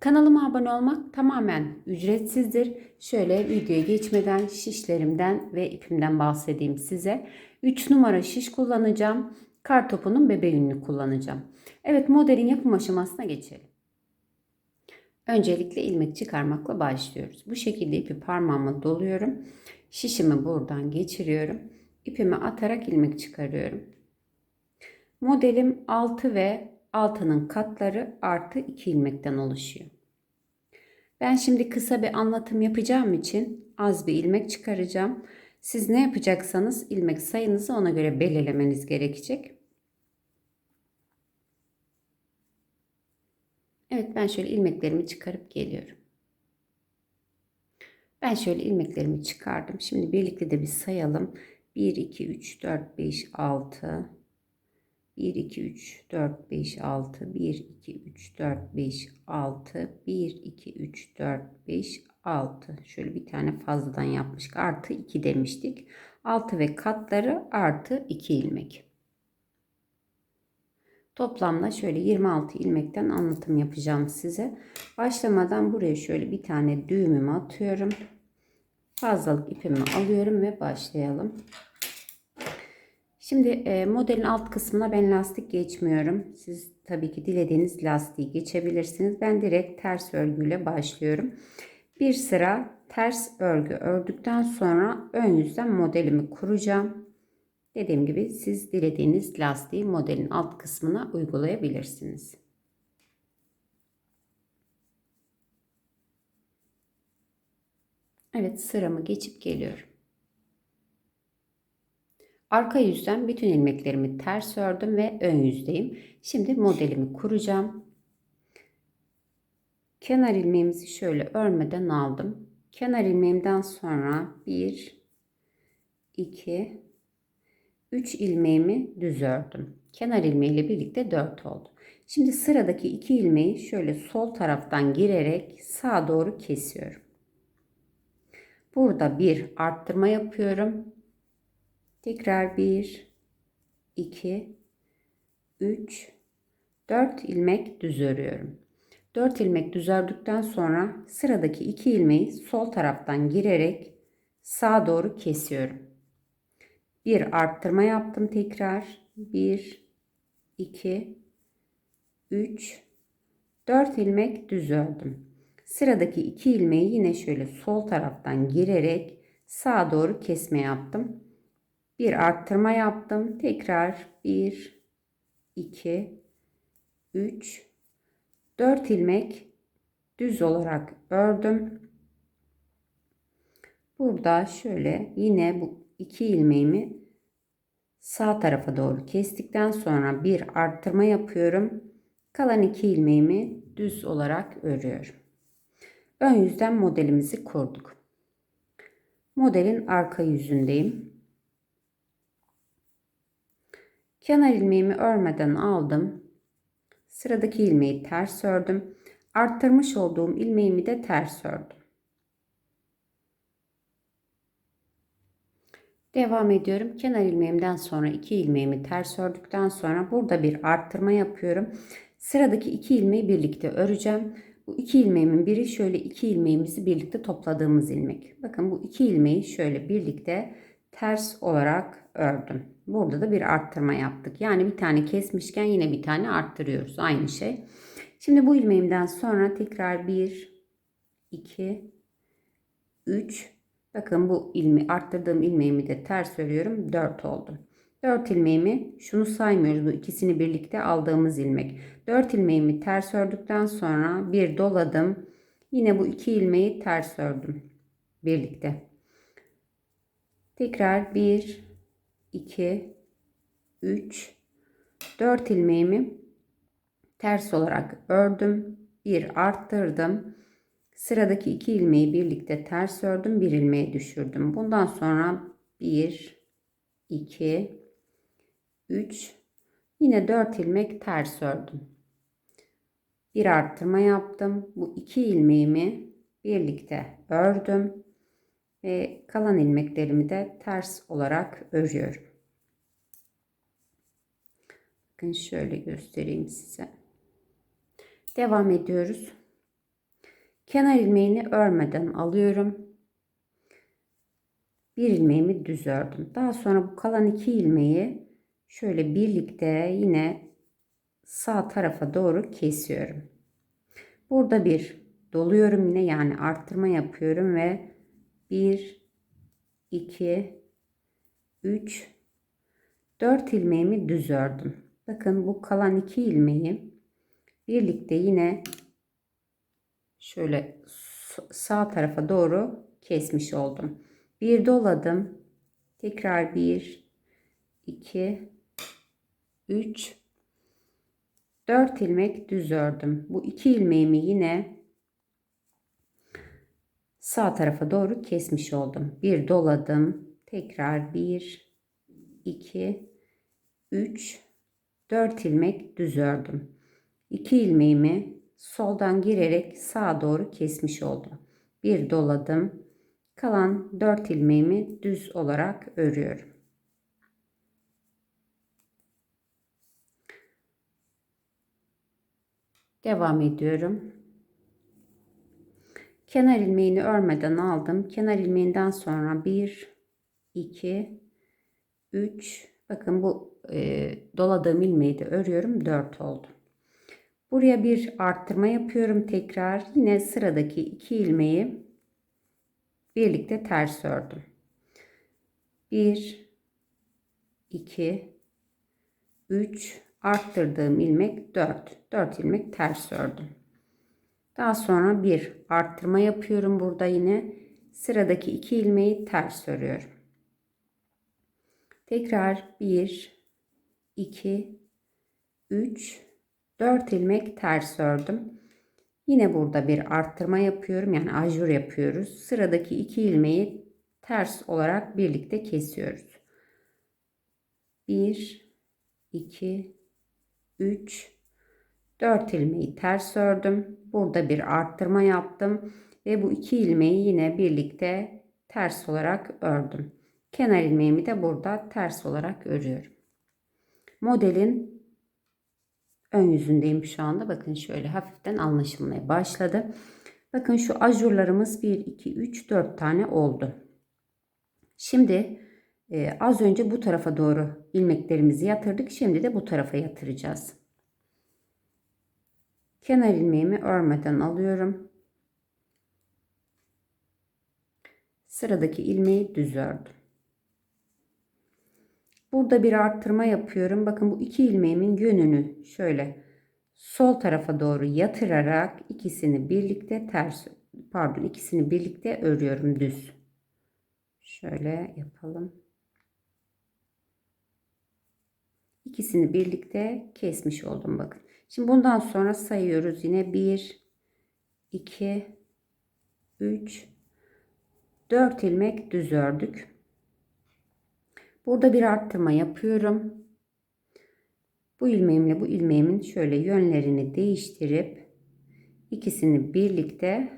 Kanalıma abone olmak tamamen ücretsizdir. Şöyle videoya geçmeden şişlerimden ve ipimden bahsedeyim size. 3 numara şiş kullanacağım. Kartopunun bebe yününü kullanacağım. Evet modelin yapım aşamasına geçelim. Öncelikle ilmek çıkarmakla başlıyoruz. Bu şekilde ipi parmağıma doluyorum. Şişimi buradan geçiriyorum. İpimi atarak ilmek çıkarıyorum. Modelim 6 ve altının katları artı 2 ilmekten oluşuyor. Ben şimdi kısa bir anlatım yapacağım için az bir ilmek çıkaracağım. Siz ne yapacaksanız ilmek sayınızı ona göre belirlemeniz gerekecek. Evet ben şöyle ilmeklerimi çıkarıp geliyorum. Ben şöyle ilmeklerimi çıkardım. Şimdi birlikte de bir sayalım. 1, 2, 3, 4, 5, 6, 1, 2, 3, 4, 5, 6, 1, 2, 3, 4, 5, 6, 1, 2, 3, 4, 5, 6. Şöyle bir tane fazladan yapmıştık. Artı 2 demiştik. 6 ve katları artı 2 ilmek. Toplamda şöyle 26 ilmekten anlatım yapacağım size. Başlamadan buraya şöyle bir tane düğümümü atıyorum. Fazlalık ipimi alıyorum ve başlayalım. Şimdi e, modelin alt kısmına ben lastik geçmiyorum. Siz tabii ki dilediğiniz lastiği geçebilirsiniz. Ben direkt ters örgüyle başlıyorum. Bir sıra ters örgü ördükten sonra ön yüzden modelimi kuracağım. Dediğim gibi siz dilediğiniz lastiği modelin alt kısmına uygulayabilirsiniz. Evet sıramı geçip geliyorum. Arka yüzden bütün ilmeklerimi ters ördüm ve ön yüzdeyim. Şimdi modelimi kuracağım. Kenar ilmeğimizi şöyle örmeden aldım. Kenar ilmeğimden sonra 1 2 3 ilmeğimi düz ördüm. Kenar ilmeği ile birlikte 4 oldu. Şimdi sıradaki 2 ilmeği şöyle sol taraftan girerek sağa doğru kesiyorum. Burada bir arttırma yapıyorum. Tekrar 1, 2, 3, 4 ilmek düz örüyorum. 4 ilmek düz ördükten sonra sıradaki 2 ilmeği sol taraftan girerek sağa doğru kesiyorum. Bir arttırma yaptım tekrar. 1, 2, 3, 4 ilmek düz ördüm. Sıradaki 2 ilmeği yine şöyle sol taraftan girerek sağa doğru kesme yaptım bir arttırma yaptım. Tekrar 1 2 3 4 ilmek düz olarak ördüm. Burada şöyle yine bu iki ilmeğimi sağ tarafa doğru kestikten sonra bir arttırma yapıyorum. Kalan iki ilmeğimi düz olarak örüyorum. Ön yüzden modelimizi kurduk. Modelin arka yüzündeyim. Kenar ilmeğimi örmeden aldım. Sıradaki ilmeği ters ördüm. Arttırmış olduğum ilmeğimi de ters ördüm. Devam ediyorum. Kenar ilmeğimden sonra iki ilmeğimi ters ördükten sonra burada bir arttırma yapıyorum. Sıradaki iki ilmeği birlikte öreceğim. Bu iki ilmeğimin biri şöyle iki ilmeğimizi birlikte topladığımız ilmek. Bakın bu iki ilmeği şöyle birlikte ters olarak ördüm. Burada da bir arttırma yaptık. Yani bir tane kesmişken yine bir tane arttırıyoruz. Aynı şey. Şimdi bu ilmeğimden sonra tekrar 1, 2, 3. Bakın bu ilmi arttırdığım ilmeğimi de ters örüyorum. 4 oldu. 4 ilmeğimi şunu saymıyoruz. Bu ikisini birlikte aldığımız ilmek. 4 ilmeğimi ters ördükten sonra bir doladım. Yine bu iki ilmeği ters ördüm. Birlikte. Tekrar 1, 2, 3, 4 ilmeğimi ters olarak ördüm. Bir arttırdım. Sıradaki iki ilmeği birlikte ters ördüm. Bir ilmeği düşürdüm. Bundan sonra 1, 2 3 yine 4 ilmek ters ördüm. Bir arttırma yaptım. Bu iki ilmeğimi birlikte ördüm ve kalan ilmeklerimi de ters olarak örüyorum. Bakın şöyle göstereyim size. Devam ediyoruz. Kenar ilmeğini örmeden alıyorum. Bir ilmeğimi düz ördüm. Daha sonra bu kalan iki ilmeği şöyle birlikte yine sağ tarafa doğru kesiyorum. Burada bir doluyorum yine yani arttırma yapıyorum ve 1 2 3 4 ilmeğimi düz ördüm. Bakın bu kalan iki ilmeği birlikte yine şöyle sağ tarafa doğru kesmiş oldum. Bir doladım. Tekrar 1 2 3 4 ilmek düz ördüm. Bu iki ilmeğimi yine sağ tarafa doğru kesmiş oldum. Bir doladım. Tekrar 1 2 3 4 ilmek düz ördüm. 2 ilmeğimi soldan girerek sağa doğru kesmiş oldum. Bir doladım. Kalan 4 ilmeğimi düz olarak örüyorum. Devam ediyorum. Kenar ilmeğini örmeden aldım. Kenar ilmeğinden sonra 1 2 3 bakın bu e, doladığım ilmeği de örüyorum 4 oldu. Buraya bir arttırma yapıyorum tekrar. Yine sıradaki iki ilmeği birlikte ters ördüm. 1 2 3 arttırdığım ilmek 4. 4 ilmek ters ördüm. Daha sonra bir arttırma yapıyorum burada yine. Sıradaki iki ilmeği ters örüyorum. Tekrar 1 2 3 4 ilmek ters ördüm. Yine burada bir arttırma yapıyorum. Yani ajur yapıyoruz. Sıradaki iki ilmeği ters olarak birlikte kesiyoruz. 1 2 3 4 ilmeği ters ördüm. Burada bir arttırma yaptım ve bu iki ilmeği yine birlikte ters olarak ördüm. Kenar ilmeğimi de burada ters olarak örüyorum. Modelin ön yüzündeyim şu anda. Bakın şöyle hafiften anlaşılmaya başladı. Bakın şu ajurlarımız 1, 2, 3, 4 tane oldu. Şimdi e, az önce bu tarafa doğru ilmeklerimizi yatırdık. Şimdi de bu tarafa yatıracağız. Kenar ilmeğimi örmeden alıyorum. Sıradaki ilmeği düz ördüm. Burada bir arttırma yapıyorum. Bakın bu iki ilmeğimin yönünü şöyle sol tarafa doğru yatırarak ikisini birlikte ters pardon ikisini birlikte örüyorum düz. Şöyle yapalım. İkisini birlikte kesmiş oldum bakın. Şimdi bundan sonra sayıyoruz yine 1 2 3 4 ilmek düz ördük. Burada bir arttırma yapıyorum. Bu ilmeğimle bu ilmeğimin şöyle yönlerini değiştirip ikisini birlikte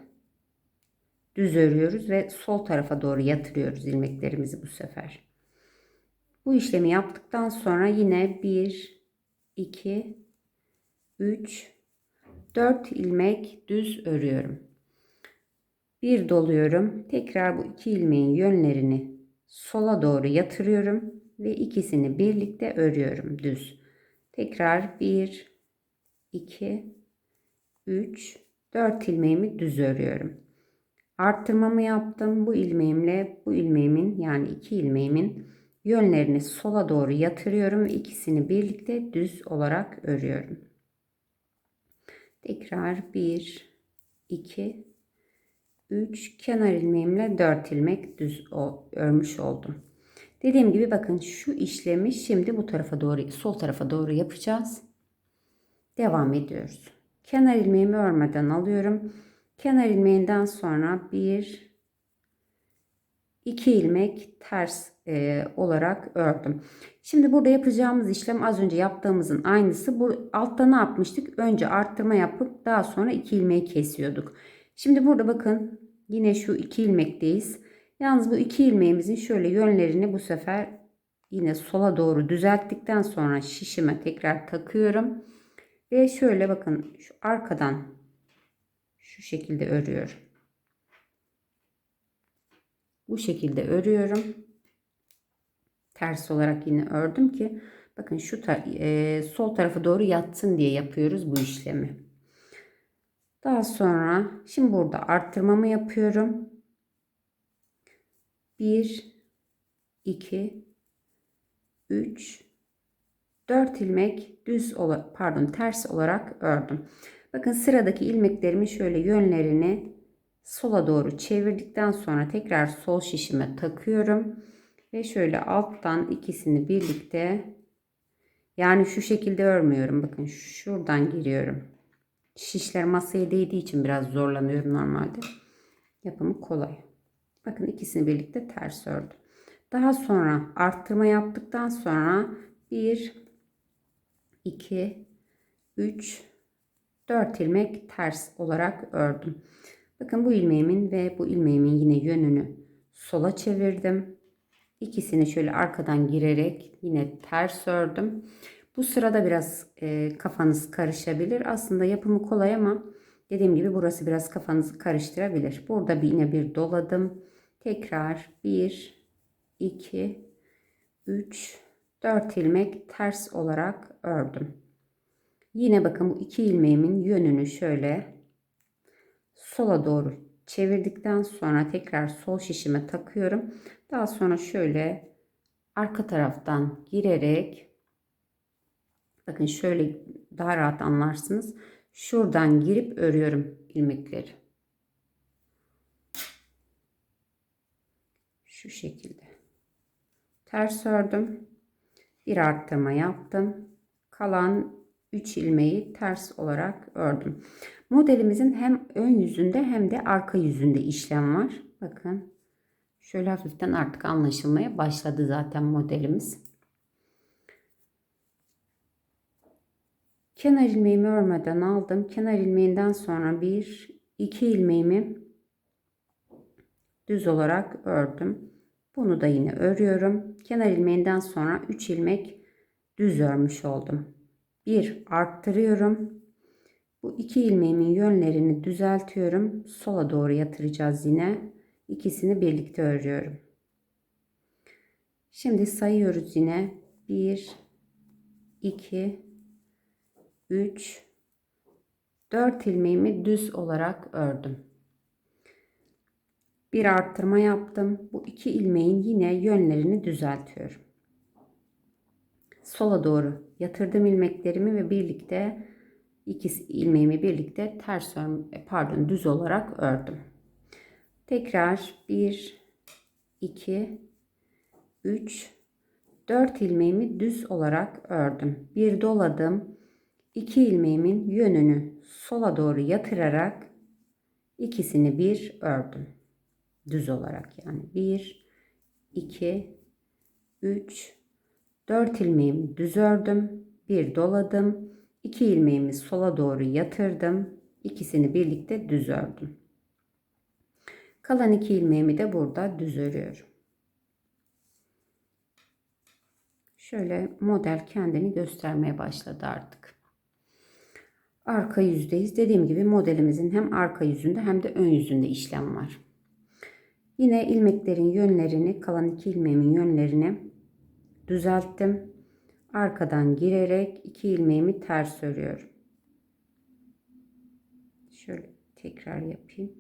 düz örüyoruz ve sol tarafa doğru yatırıyoruz ilmeklerimizi bu sefer. Bu işlemi yaptıktan sonra yine 1 2 3 4 ilmek düz örüyorum. Bir doluyorum. Tekrar bu iki ilmeğin yönlerini sola doğru yatırıyorum ve ikisini birlikte örüyorum düz. Tekrar 1 2 3 4 ilmeğimi düz örüyorum. Arttırmamı yaptım. Bu ilmeğimle bu ilmeğimin yani iki ilmeğimin yönlerini sola doğru yatırıyorum ve ikisini birlikte düz olarak örüyorum. Tekrar 1 2 3 kenar ilmeğimle 4 ilmek düz örmüş oldum. Dediğim gibi bakın şu işlemi şimdi bu tarafa doğru sol tarafa doğru yapacağız. Devam ediyoruz. Kenar ilmeğimi örmeden alıyorum. Kenar ilmeğinden sonra 1 2 ilmek ters e, olarak ördüm. Şimdi burada yapacağımız işlem az önce yaptığımızın aynısı. Bu altta ne yapmıştık? Önce arttırma yapıp daha sonra 2 ilmeği kesiyorduk. Şimdi burada bakın yine şu 2 ilmekteyiz. Yalnız bu 2 ilmeğimizin şöyle yönlerini bu sefer yine sola doğru düzelttikten sonra şişime tekrar takıyorum. Ve şöyle bakın şu arkadan şu şekilde örüyorum. Bu şekilde örüyorum. Ters olarak yine ördüm ki bakın şu ta e, sol tarafa doğru yatsın diye yapıyoruz bu işlemi. Daha sonra şimdi burada arttırmamı yapıyorum. 1 2 3 4 ilmek düz pardon ters olarak ördüm. Bakın sıradaki ilmeklerimin şöyle yönlerini sola doğru çevirdikten sonra tekrar sol şişime takıyorum ve şöyle alttan ikisini birlikte yani şu şekilde örmüyorum. Bakın şuradan giriyorum. Şişler masaya değdiği için biraz zorlanıyorum normalde. Yapımı kolay. Bakın ikisini birlikte ters ördüm. Daha sonra arttırma yaptıktan sonra 1 2 3 4 ilmek ters olarak ördüm. Bakın bu ilmeğimin ve bu ilmeğimin yine yönünü sola çevirdim. İkisini şöyle arkadan girerek yine ters ördüm. Bu sırada biraz e, kafanız karışabilir. Aslında yapımı kolay ama dediğim gibi burası biraz kafanızı karıştırabilir. Burada bir yine bir doladım. Tekrar 1, 2, 3, 4 ilmek ters olarak ördüm. Yine bakın bu iki ilmeğimin yönünü şöyle sola doğru çevirdikten sonra tekrar sol şişime takıyorum. Daha sonra şöyle arka taraftan girerek bakın şöyle daha rahat anlarsınız. Şuradan girip örüyorum ilmekleri. Şu şekilde. Ters ördüm. Bir arttırma yaptım. Kalan 3 ilmeği ters olarak ördüm. Modelimizin hem ön yüzünde hem de arka yüzünde işlem var. Bakın şöyle hafiften artık anlaşılmaya başladı zaten modelimiz. Kenar ilmeğimi örmeden aldım. Kenar ilmeğinden sonra bir iki ilmeğimi düz olarak ördüm. Bunu da yine örüyorum. Kenar ilmeğinden sonra 3 ilmek düz örmüş oldum. 1 arttırıyorum. Bu iki ilmeğimin yönlerini düzeltiyorum. Sola doğru yatıracağız yine. İkisini birlikte örüyorum. Şimdi sayıyoruz yine. 1 2 3 4 ilmeğimi düz olarak ördüm. Bir arttırma yaptım. Bu iki ilmeğin yine yönlerini düzeltiyorum. Sola doğru yatırdım ilmeklerimi ve birlikte ikisi ilmeğimi birlikte ters e, pardon düz olarak ördüm. Tekrar 1 2 3 4 ilmeğimi düz olarak ördüm. Bir doladım. 2 ilmeğimin yönünü sola doğru yatırarak ikisini bir ördüm. Düz olarak yani 1 2 3 4 ilmeğimi düz ördüm. Bir doladım. 2 ilmeğimi sola doğru yatırdım. İkisini birlikte düz ördüm. Kalan 2 ilmeğimi de burada düz örüyorum. Şöyle model kendini göstermeye başladı artık. Arka yüzdeyiz. Dediğim gibi modelimizin hem arka yüzünde hem de ön yüzünde işlem var. Yine ilmeklerin yönlerini, kalan iki ilmeğimin yönlerini düzelttim. Arkadan girerek iki ilmeğimi ters örüyorum. Şöyle tekrar yapayım.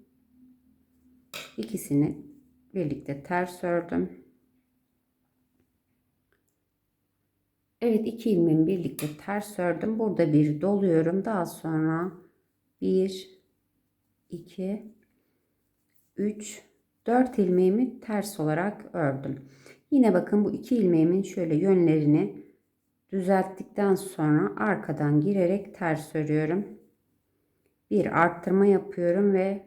İkisini birlikte ters ördüm. Evet iki ilmeğimi birlikte ters ördüm. Burada bir doluyorum. Daha sonra 1 2 3 4 ilmeğimi ters olarak ördüm. Yine bakın bu iki ilmeğimin şöyle yönlerini düzelttikten sonra arkadan girerek ters örüyorum. Bir arttırma yapıyorum ve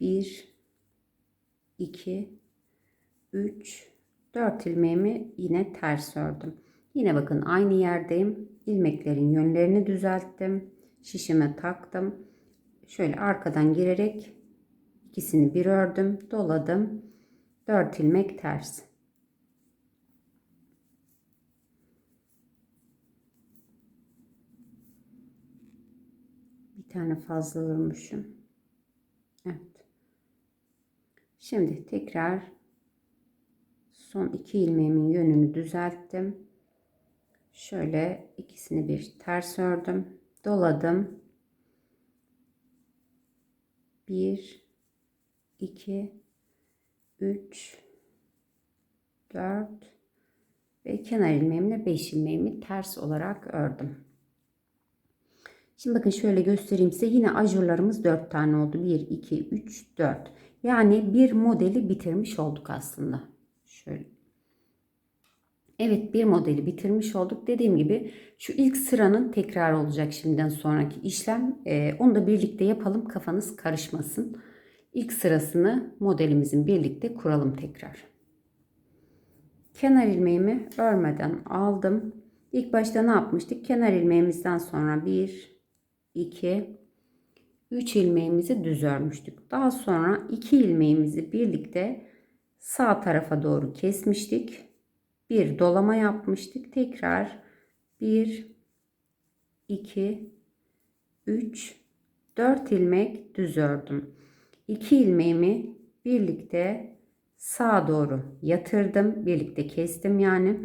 1 2 3 4 ilmeğimi yine ters ördüm. Yine bakın aynı yerdeyim. İlmeklerin yönlerini düzelttim. Şişime taktım. Şöyle arkadan girerek ikisini bir ördüm, doladım. 4 ilmek ters. Tane fazla örmüşüm. Evet. Şimdi tekrar son iki ilmeğimin yönünü düzelttim. Şöyle ikisini bir ters ördüm. Doladım. 1 2 3 4 ve kenar ilmeğimle 5 ilmeğimi ters olarak ördüm. Şimdi bakın şöyle göstereyim size. Yine ajurlarımız 4 tane oldu. 1, 2, 3, 4. Yani bir modeli bitirmiş olduk aslında. Şöyle. Evet bir modeli bitirmiş olduk. Dediğim gibi şu ilk sıranın tekrar olacak şimdiden sonraki işlem. Ee, onu da birlikte yapalım kafanız karışmasın. İlk sırasını modelimizin birlikte kuralım tekrar. Kenar ilmeğimi örmeden aldım. İlk başta ne yapmıştık? Kenar ilmeğimizden sonra 1, 2, 3 ilmeğimizi düz örmüştük. Daha sonra 2 ilmeğimizi birlikte sağ tarafa doğru kesmiştik. Bir dolama yapmıştık. Tekrar 1, 2, 3, 4 ilmek düz ördüm. 2 ilmeğimi birlikte sağa doğru yatırdım. Birlikte kestim yani.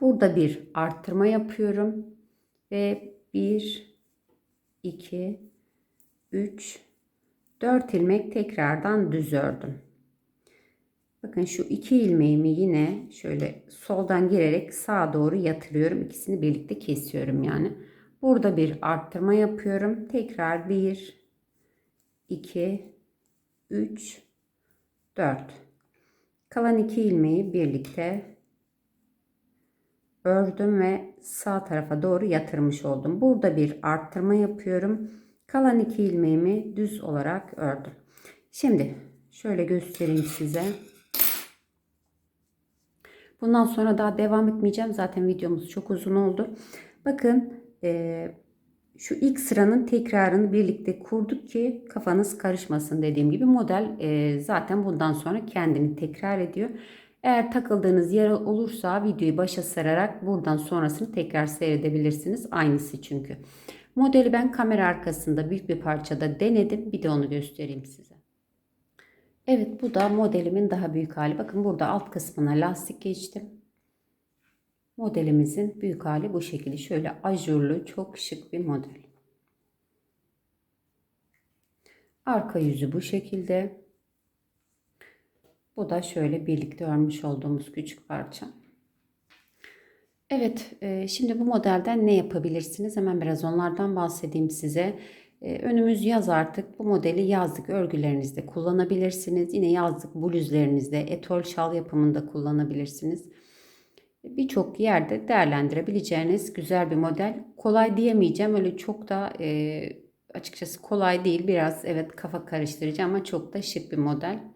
Burada bir arttırma yapıyorum. Ve 1, 2, 3, 4 ilmek tekrardan düz ördüm. Bakın şu iki ilmeğimi yine şöyle soldan girerek sağa doğru yatırıyorum. İkisini birlikte kesiyorum yani. Burada bir arttırma yapıyorum. Tekrar 1, 2, 3, 4. Kalan iki ilmeği birlikte ördüm ve sağ tarafa doğru yatırmış oldum. Burada bir arttırma yapıyorum. Kalan iki ilmeğimi düz olarak ördüm. Şimdi şöyle göstereyim size. Bundan sonra daha devam etmeyeceğim. Zaten videomuz çok uzun oldu. Bakın e, şu ilk sıranın tekrarını birlikte kurduk ki kafanız karışmasın dediğim gibi model e, zaten bundan sonra kendini tekrar ediyor. Eğer takıldığınız yer olursa videoyu başa sararak buradan sonrasını tekrar seyredebilirsiniz. Aynısı çünkü. Modeli ben kamera arkasında büyük bir parçada denedim. Bir de onu göstereyim size. Evet bu da modelimin daha büyük hali. Bakın burada alt kısmına lastik geçtim. Modelimizin büyük hali bu şekilde. Şöyle ajurlu çok şık bir model. Arka yüzü bu şekilde. Bu da şöyle birlikte örmüş olduğumuz küçük parça. Evet, e, şimdi bu modelden ne yapabilirsiniz? Hemen biraz onlardan bahsedeyim size. E, önümüz yaz artık. Bu modeli yazlık örgülerinizde kullanabilirsiniz. Yine yazlık bluzlerinizde, etol şal yapımında kullanabilirsiniz. Birçok yerde değerlendirebileceğiniz güzel bir model. Kolay diyemeyeceğim. Öyle çok da e, açıkçası kolay değil. Biraz evet kafa karıştırıcı ama çok da şık bir model.